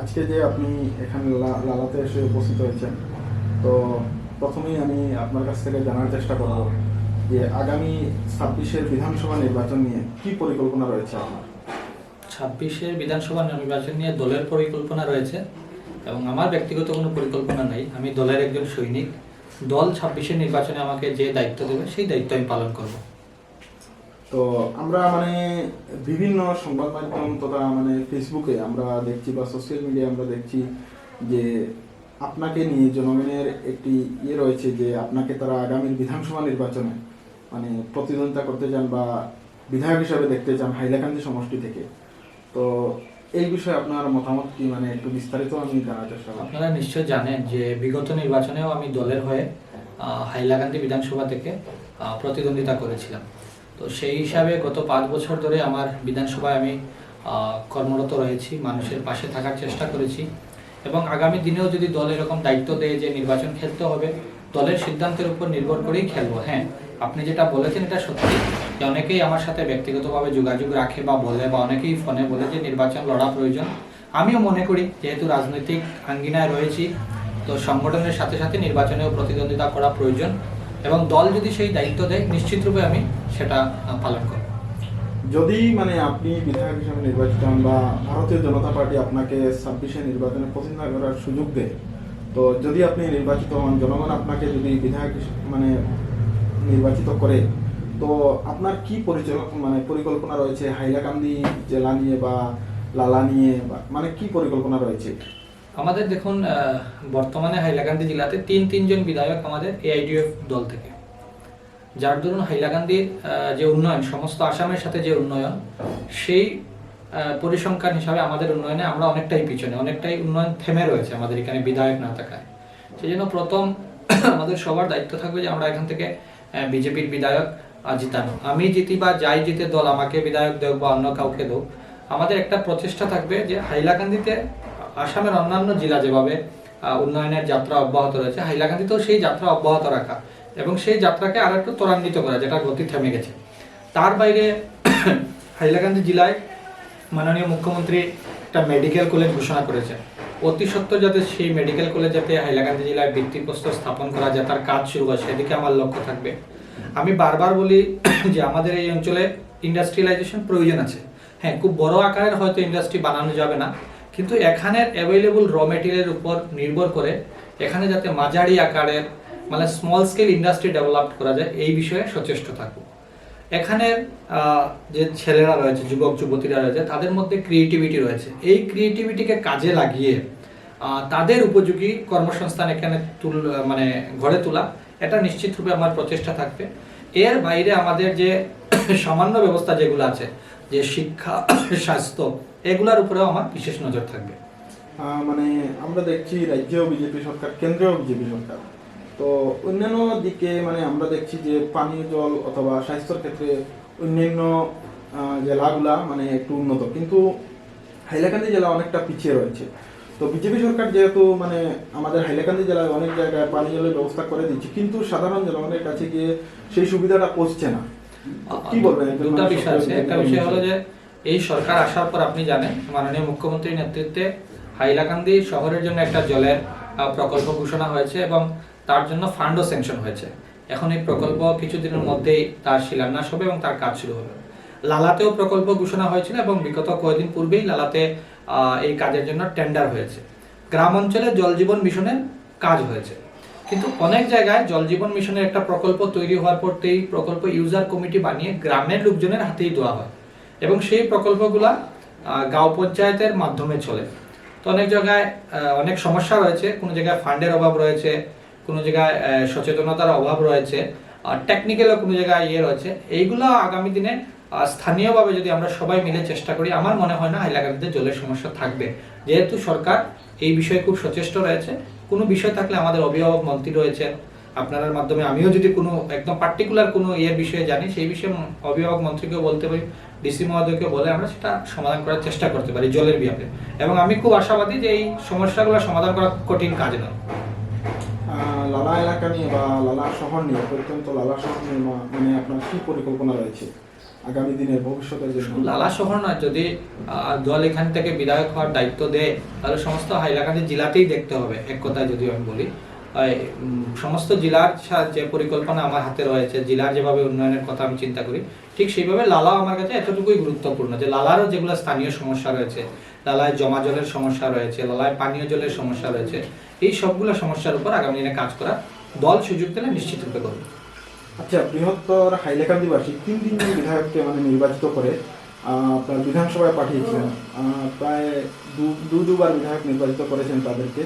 আজকে যে আপনি এখানে লালাতে এসে উপস্থিত হয়েছেন, তো প্রথমেই আমি আপনার কাছ থেকে জানার চেষ্টা করব যে আগামী ছাব্বিশের বিধানসভা নির্বাচন নিয়ে কি পরিকল্পনা রয়েছে আপনার? ছাব্বিশের বিধানসভা নির্বাচন নিয়ে দলের পরিকল্পনা রয়েছে এবং আমার ব্যক্তিগত কোনো পরিকল্পনা নাই। আমি দলের একজন সৈনিক। দল ছাব্বিশের নির্বাচনে আমাকে যে দায়িত্ব দেবে, সেই দায়িত্ব আমি পালন করব। তো আমরা মানে বিভিন্ন সংবাদ মাধ্যম তথা মানে ফেসবুকে আমরা দেখছি বা সোশ্যাল মিডিয়ায় আমরা দেখছি যে আপনাকে নিয়ে জনগণের একটি ইয়ে রয়েছে যে আপনাকে তারা আগামী বিধানসভা নির্বাচনে মানে প্রতিদ্বন্দ্বিতা করতে চান বা বিধায়ক হিসাবে দেখতে চান হাইলাকান্দি সমষ্টি থেকে। তো এই বিষয়ে আপনার মতামত কি? মানে একটু বিস্তারিত আমি জানার চেষ্টা করব। আপনারা নিশ্চয় জানেন যে বিগত নির্বাচনেও আমি দলের হয়ে হাইলাকান্দি বিধানসভা থেকে প্রতিদ্বন্দ্বিতা করেছিলাম। তো সেই হিসাবে গত পাঁচ বছর ধরে আমার বিধানসভায় আমি কর্মরত রয়েছি, মানুষের পাশে থাকার চেষ্টা করেছি এবং আগামী দিনেও যদি দল এরকম দায়িত্ব দেয় যে নির্বাচন খেলতে হবে, দলের সিদ্ধান্তের উপর নির্ভর করেই খেলব। হ্যাঁ আপনি যেটা বলেছেন এটা সত্যি যে অনেকেই আমার সাথে ব্যক্তিগতভাবে যোগাযোগ রাখে বা বলে বা অনেকেই ফোনে বলে যে নির্বাচন লড়া প্রয়োজন। আমিও মনে করি, যেহেতু রাজনৈতিক আঙ্গিনায় রয়েছি, তো সংগঠনের সাথে সাথে নির্বাচনেও প্রতিদ্বন্দ্বিতা করা প্রয়োজন। এবং দল যদি সেই দায়িত্ব দেয় নিশ্চিতরূপে আমি সেটা পালন করব। যদি মানে আপনি বিধায়ক হিসেবে নির্বাচিত হন বা ভারতীয় জনতা পার্টি আপনাকে ছাব্বিশে নির্বাচনে প্রতিদ্বন্দ্বিতা করার সুযোগ দেয়, তো যদি আপনি নির্বাচিত হন, জনগণ আপনাকে যদি বিধায়ক মানে নির্বাচিত করে, তো আপনার কি মানে পরিকল্পনা রয়েছে হাইলাকান্দি জেলা নিয়ে বা লালা নিয়ে বা মানে কি পরিকল্পনা রয়েছে? আমাদের দেখুন বর্তমানে হাইলাকান্দি জেলাতে তিন তিনজন বিধায়ক আমাদের এআইডিএফ দল থেকে। যার দরুন হাইলাকান্দির যে উন্নয়ন, সমস্ত আসামের সাথে যে উন্নয়ন, সেই পরিসংখ্যান হিসাবে আমাদের উন্নয়নে আমরা অনেকটাই পিছনে, অনেকটাই উন্নয়ন থেমে রয়েছে আমাদের এখানে বিধায়ক না থাকায়। সেই জন্য প্রথম আমাদের সবার দায়িত্ব থাকবে যে আমরা এখান থেকে বিজেপির বিধায়ক জিতানো। আমি জিতি বা যাই জিতে দল আমাকে বিধায়ক দেব বা অন্য কাউকে দেব আমাদের একটা প্রচেষ্টা থাকবে যে হাইলাকান্দিতে আসামের অন্যান্য জেলা যেভাবে উন্নয়নের যাত্রা অব্যাহত রয়েছে, হাইলাকান্দিতেও সেই যাত্রা অব্যাহত রাখা এবং সেই যাত্রাকে আর একটু ত্বরান্বিত করা, যেটা গতি থেমে গেছে। তার বাইরে হাইলাকান্দি জেলায় মাননীয় মুখ্যমন্ত্রী একটা মেডিকেল কলেজ ঘোষণা করেছেন অতি সত্ত্বর যাতে সেই মেডিকেল কলেজ যাতে হাইলাকান্দি জেলায় ভিত্তিপ্রস্তর স্থাপন করা যায়, তার কাজ শুরু হয়, সেদিকে আমার লক্ষ্য থাকবে। আমি বারবার বলি যে আমাদের এই অঞ্চলে ইন্ডাস্ট্রিয়ালাইজেশন প্রয়োজন আছে। হ্যাঁ খুব বড় আকারের হয়তো ইন্ডাস্ট্রি বানানো যাবে না কিন্তু এখানের অ্যাভেলেবল র মেটেরিয়ালের উপর নির্ভর করে এখানে যাতে মাঝারি আকারের মানে স্মল স্কেল ইন্ডাস্ট্রি ডেভেলপ করা যায়, এই বিষয়ে সচেষ্ট থাকব এখানের যে ছেলেরা রয়েছে, যুবক, যুবতীরা রয়েছে, তাদের মধ্যে ক্রিয়েটিভিটি রয়েছে। এই ক্রিয়েটিভিটিকে কাজে লাগিয়ে তাদের উপযোগী কর্মসংস্থান এখানে তুল মানে গড়ে তোলা, এটা নিশ্চিতরূপে আমার প্রচেষ্টা থাকবে। এর বাইরে আমাদের যে সামান্য ব্যবস্থা যেগুলো আছে, যে শিক্ষা, স্বাস্থ্য এগুলার উপরেও আমার বিশেষ নজর থাকবে। মানে আমরা দেখছি রাজ্যেও বিজেপি সরকার কেন্দ্রেও বিজেপি সরকার। তো অন্যান্য দিকে মানে আমরা দেখছি যে পানীয় জল অথবা স্বাস্থ্যের ক্ষেত্রে অন্যান্য জেলাগুলা মানে একটু উন্নত। কিন্তু হাইলাকান্দি জেলা অনেকটা পিছিয়ে রয়েছে। তো বিজেপি সরকার যেহেতু মানে আমাদের হাইলাকান্দি জেলায় অনেক জায়গায় পানীয় জলের ব্যবস্থা করে দিচ্ছে কিন্তু সাধারণ জনগণের কাছে গিয়ে সেই সুবিধাটা পৌঁছছে না। কি বলবেন? দুটা বিষয় আছে। একটা বিষয় হলো যে এই সরকার আসার পর আপনি জানেন, মাননীয় মুখ্যমন্ত্রীর নেতৃত্বে হাইলাকান্দি শহরের জন্য একটা জলের প্রকল্প ঘোষণা হয়েছে এবং তার জন্য ফান্ডও স্যাংশন হয়েছে। এখন এই প্রকল্প কিছুদিনের মধ্যেই তার শিলান্যাস হবে এবং তার কাজ শুরু হবে। লালাতেও প্রকল্প ঘোষণা হয়েছিল এবং বিগত কয়েকদিন পূর্বেই লালাতে এই কাজের জন্য টেন্ডার হয়েছে। গ্রাম অঞ্চলে জল জীবন মিশনের কাজ হয়েছে। কিন্তু অনেক জায়গায় জল জীবন মিশনের একটা প্রকল্প তৈরি হওয়ার পর এই প্রকল্প ইউজার কমিটি বানিয়ে গ্রামের লোকজনের হাতেই দেওয়া হয়। এবং সেই প্রকল্পগুলা গাঁও পঞ্চায়েতের মাধ্যমে চলে। তো অনেক জায়গায় অনেক সমস্যা রয়েছে। কোনো জায়গায় ফান্ডের অভাব রয়েছে, কোনো জায়গায় সচেতনতার অভাব রয়েছে, আর টেকনিক্যালও কোনো জায়গায় ইয়ে রয়েছে। এইগুলো আগামী দিনে স্থানীয়ভাবে যদি আমরা সবাই মিলে চেষ্টা করি, আমার মনে হয় না হাইলাকান্দিতে জলের সমস্যা থাকবে। যেহেতু সরকার এই বিষয়ে খুব সচেষ্ট রয়েছে। কোনো বিষয় থাকলে আমাদের অভিভাবক মন্ত্রী রয়েছেন। আপনার মাধ্যমে আমিও যদি কোনো, একদম পার্টিকুলার কোনো ইয়ের বিষয়ে জানি, সেই বিষয়ে অভিভাবক মন্ত্রীকেও বলতে পারি। ডিসি মহোদয়কে বলে আমরা সেটা সমাধান করার চেষ্টা করতে পারি জলের ব্যাপারে এবং আমি খুব আশাবাদী যে এই সমস্যাগুলো সমাধান করা কঠিন কাজ নয়। লালা এলাকা নিয়ে বা লালা শহর নিয়ে প্রত্যন্ত লালা শহর নিয়ে মানে আপনার কি পরিকল্পনা রয়েছে আগামী দিনের ভবিষ্যতের জন্য? লালা শহর নয় যদি দল এখান থেকে বিধায়ক হওয়ার দায়িত্ব দেয় তাহলে সমস্ত হাইলাকান্দি জেলাতেই দেখতে হবে এক কথায় যদি আমি বলি। সমস্ত জেলার যে পরিকল্পনা আমার হাতে রয়েছে, জেলার যেভাবে উন্নয়নের কথা আমি চিন্তা করি, ঠিক সেইভাবে লালাও আমার কাছে এতটুকুই গুরুত্বপূর্ণ যে লালারও যেগুলো স্থানীয় সমস্যা রয়েছে, লালায় জমা জলের সমস্যা রয়েছে, লালায় পানীয় জলের সমস্যা রয়েছে, এই সবগুলো সমস্যার উপর আগামী দিনে কাজ করা দল সুযোগ পেলে নিশ্চিত রূপে করবে। আচ্ছা বৃহত্তর হাইলাকান্দিবাসী তিন তিনজন বিধায়ককে মানে নির্বাচিত করে আপনার বিধানসভায় পাঠিয়েছিলেন। প্রায় দু দুবার বিধায়ক নির্বাচিত করেছেন তাদেরকে।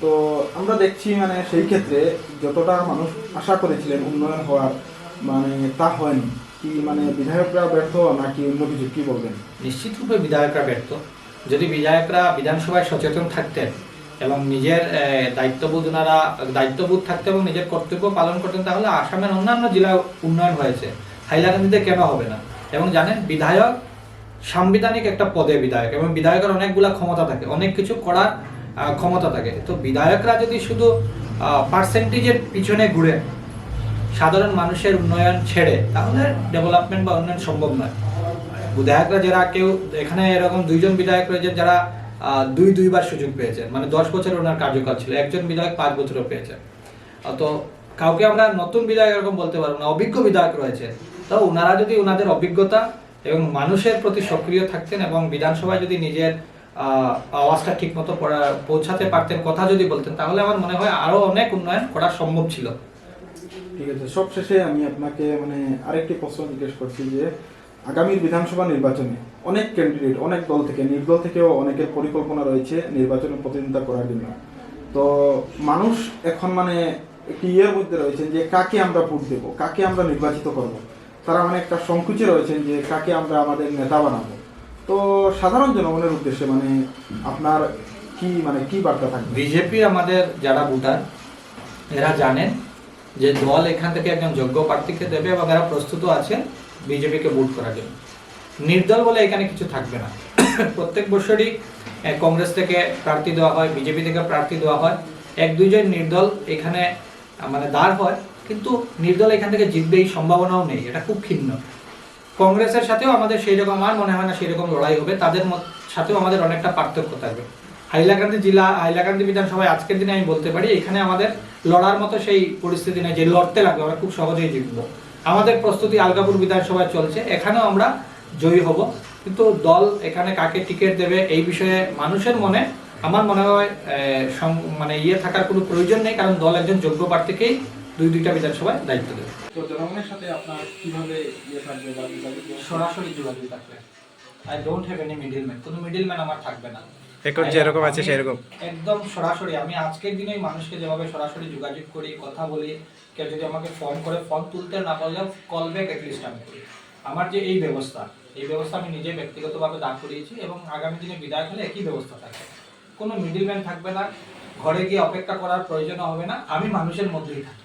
তো আমরা দেখছি মানে সেই ক্ষেত্রে যতটা মানুষ আশা করেছিলেন উন্নয়ন হওয়ার মানে তা হয়নি। কি মানে বিধায়করা ব্যর্থ নাকি অন্য কিছু? কি বলবেন? নিশ্চিত রূপে বিধায়করা ব্যর্থ। যদি বিধায়করা বিধানসভায় সচেতন থাকতেন এবং নিজের দায়িত্ববোধ ওনারা, দায়িত্ববোধ থাকতে এবং নিজের কর্তব্য পালন করতেন, তাহলে আসামের অন্যান্য জেলা উন্নয়ন হয়েছে। হাইলাকান্দিতে কেন হবে না? এবং জানেন, বিধায়ক সাংবিধানিক একটা পদে বিধায়ক এবং বিধায়কের অনেকগুলা ক্ষমতা থাকে। অনেক কিছু করার ক্ষমতা থাকে। তো বিধায়করা যদি শুধু পার্সেন্টেজের পিছনে ঘুরে সাধারণ মানুষের উন্নয়ন ছেড়ে, তাহলে ডেভেলপমেন্ট বা উন্নয়ন সম্ভব নয়। বিধায়করা যারা কেউ, এখানে এরকম দুইজন বিধায়ক রয়েছেন যারা দুই দুইবার সুযোগ পেয়েছেন। মানে দশ বছর ওনার কার্যকাল ছিল, একজন বিধায়ক পাঁচ বছরও পেয়েছেন। তো কাউকে আমরা নতুন বিধায়ক এরকম বলতে পারব না, অভিজ্ঞ বিধায়ক রয়েছে। তো ওনারা যদি ওনাদের অভিজ্ঞতা এবং মানুষের প্রতি সক্রিয় থাকতেন এবং বিধানসভায় যদি নিজের আওয়াজটা ঠিক মতো পৌঁছাতে পারতেন কথা যদি বলতেন, তাহলে আমার মনে হয় আরও অনেক উন্নয়ন করা সম্ভব ছিল। ঠিক আছে, সবশেষে আমি আপনাকে মানে আরেকটি প্রশ্ন জিজ্ঞেস করছি যে, আগামীর বিধানসভা নির্বাচনে অনেক ক্যান্ডিডেট অনেক দল থেকে, নির্দল থেকেও অনেকের পরিকল্পনা রয়েছে নির্বাচনে প্রতিদ্বন্দ্বিতা করার জন্য। তো মানুষ এখন মানে একটি ইয়ের মধ্যে রয়েছে যে, কাকে আমরা ভোট দেব, কাকে আমরা নির্বাচিত করব? তারা মানে একটা সংকুচে রয়েছেন যে, কাকে আমরা আমাদের নেতা বানাবো। তো সাধারণ জনগণের উদ্দেশ্যে মানে আপনার কি মানে কি বার্তা থাকবে? বিজেপি আমাদের যারা ভোটার, এরা জানেন যে দল এখান থেকে একজন যোগ্য প্রার্থীকে দেবে এবং এরা প্রস্তুত আছে বিজেপিকে ভোট করার জন্য। নির্দল বলে এখানে কিছু থাকবে না। প্রত্যেক বছরই কংগ্রেস থেকে প্রার্থী দেওয়া হয়, বিজেপি থেকে প্রার্থী দেওয়া হয়। এক, দুইজন নির্দল এখানে মানে দাঁড় হয়, কিন্তু নির্দল এখান থেকে জিতবে এই সম্ভাবনাও নেই, এটা খুব ক্ষীণ কংগ্রেসের সাথেও আমাদের সেই রকম আমার মনে হয় না সেই রকম লড়াই হবে। তাদের সাথেও আমাদের অনেকটা পার্থক্য থাকবে। হাইলাকান্দি জেলা, হাইলাকান্দি বিধানসভায় আজকের দিনে আমি বলতে পারি, এখানে আমাদের লড়ার মতো সেই পরিস্থিতি নেই যে লড়তে লাগবে, আমরা খুব সহজেই জিতবো। আমাদের প্রস্তুতি আলগাপুর বিধানসভায় চলছে, এখানেও আমরা জয়ী হব। কিন্তু দল এখানে কাকে টিকিট দেবে এই বিষয়ে মানুষের মনে আমার মনে হয় মানে ইয়ে থাকার কোনো প্রয়োজন নেই, কারণ দল একজন যোগ্য প্রার্থীকেই দুই দুইটা বিধানসভায় দায়িত্ব দেবে। তো জনগণের সাথে আপনার কীভাবে ইয়ে থাকবে বা সরাসরি যোগাযোগ থাকবে। I don't have any middleman কোনো মিডলম্যান আমার থাকবে না। যেরকম আছে আমি সেরকম। একদম সরাসরি আমি আজকের দিনেই মানুষকে যেভাবে সরাসরি যোগাযোগ করি কথা বলি কেউ যদি আমাকে ফোন করে ফোন তুলতে না পারলেও কল ব্যাক অ্যাটলিস্ট আমি করি। আমার যে এই ব্যবস্থা এই ব্যবস্থা আমি নিজে ব্যক্তিগতভাবে দাঁড় করিয়েছি এবং আগামী দিনে বিদায় হলে একই ব্যবস্থা থাকবে কোনো মিডলম্যান থাকবে না। ঘরে গিয়ে অপেক্ষা করার প্রয়োজন হবে না। আমি মানুষের মধ্যেই থাকি।